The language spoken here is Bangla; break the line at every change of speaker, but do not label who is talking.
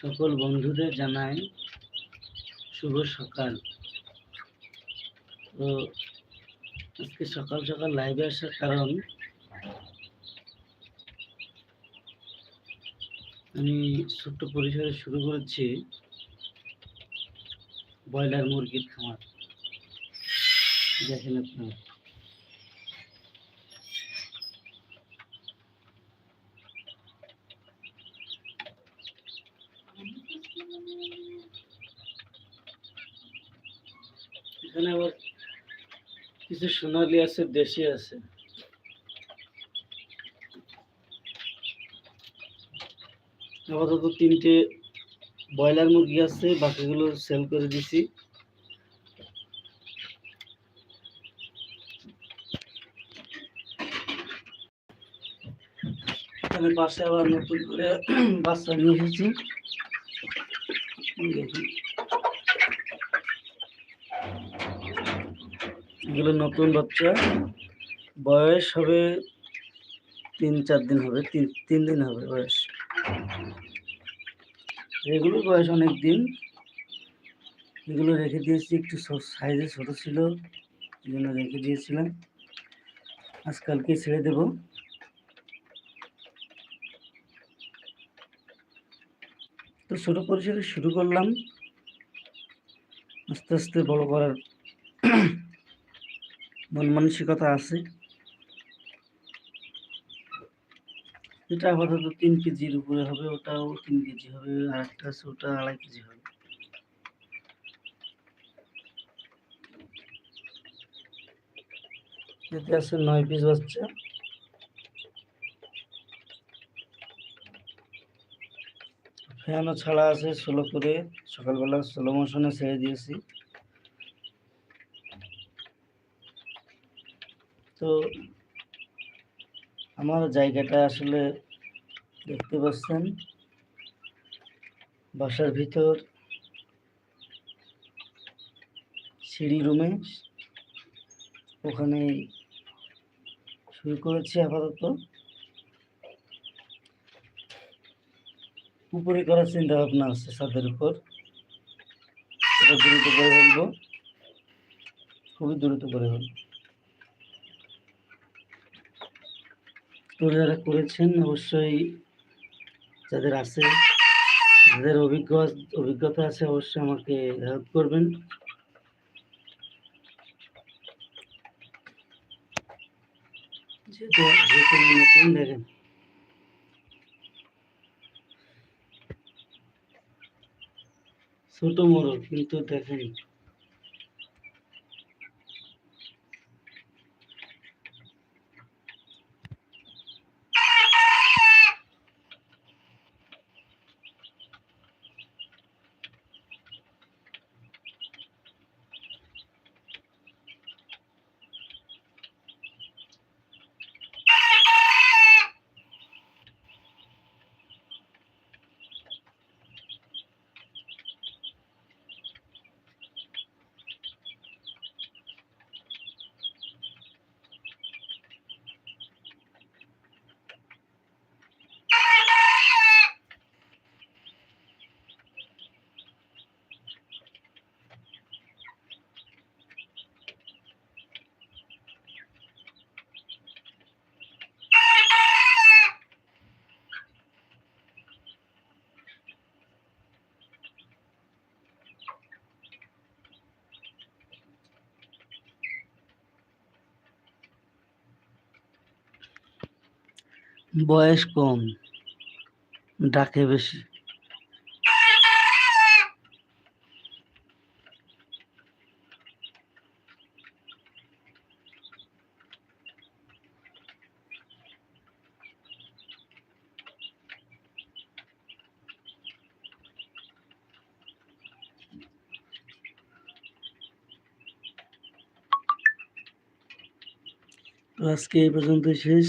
সকল বন্ধুদের জানাই শুভ সকাল। তো আজকে সকাল সকাল লাইভে আসার কারণ আমি ছোট্ট পরিসরে শুরু করেছি ব্রয়লার মুরগির খামার। দেখেন আপনারা। এখানে আবার কিছু সোনালি আছে, দেশি আছে। আপাতত তিনটে ব্রয়লার মুরগি আছে, বাকিগুলো সেল করে দিছি। এখানে পাশে আবার নতুন করে বাচ্চা নিয়ে এসেছি। দেখুন এগুলো নতুন বাচ্চা। বয়স হবে তিন, চার দিন হবে, তিন তিন দিন হবে বয়স। এগুলো বয়স অনেক দিন। এগুলো রেখে দিয়েছি, একটু সাইজে ছোটো ছিল জন্য রেখে দিয়েছিলাম। আজকালকে ছেড়ে দেব। তো ছোটো পরিসরে শুরু করলাম। আস্তে আস্তে বড় করার মন মানসিকতা আছে। এটা আপাতত তিন কেজির উপরে হবে, ওটাও তিন কেজি হবে আর একটা আছে, ওটা আড়াই কেজি হবে। এতে আছে নয় পিস বাচ্চা। ফ্যানও ছাড়া আছে, ষোলো করে, সকালবেলা ষোলো মোশনে ছেড়ে দিয়েছি। তো আমার জায়গাটা আসলে দেখতে পাচ্ছেন। বাসার ভিতর সিঁড়ি রুমে ওখানে শুরু করেছি আপাতত। উপরে করার চিন্তা ভাবনা আছে ছাদের উপর। এটা দ্রুত করে ফেলব। খুবই দ্রুত করে ফেলব। তো যারা করেছেন, অবশ্যই যাদের আছে, যাদের অভিজ্ঞ অভিজ্ঞতা আছে, অবশ্যই আমাকে হেল্প করবেন। দেখেন। ছোট মোড়ল, কিন্তু দেখেন বয়স কম ডাকে বেশি। আজকে এই পর্যন্তই শেষ।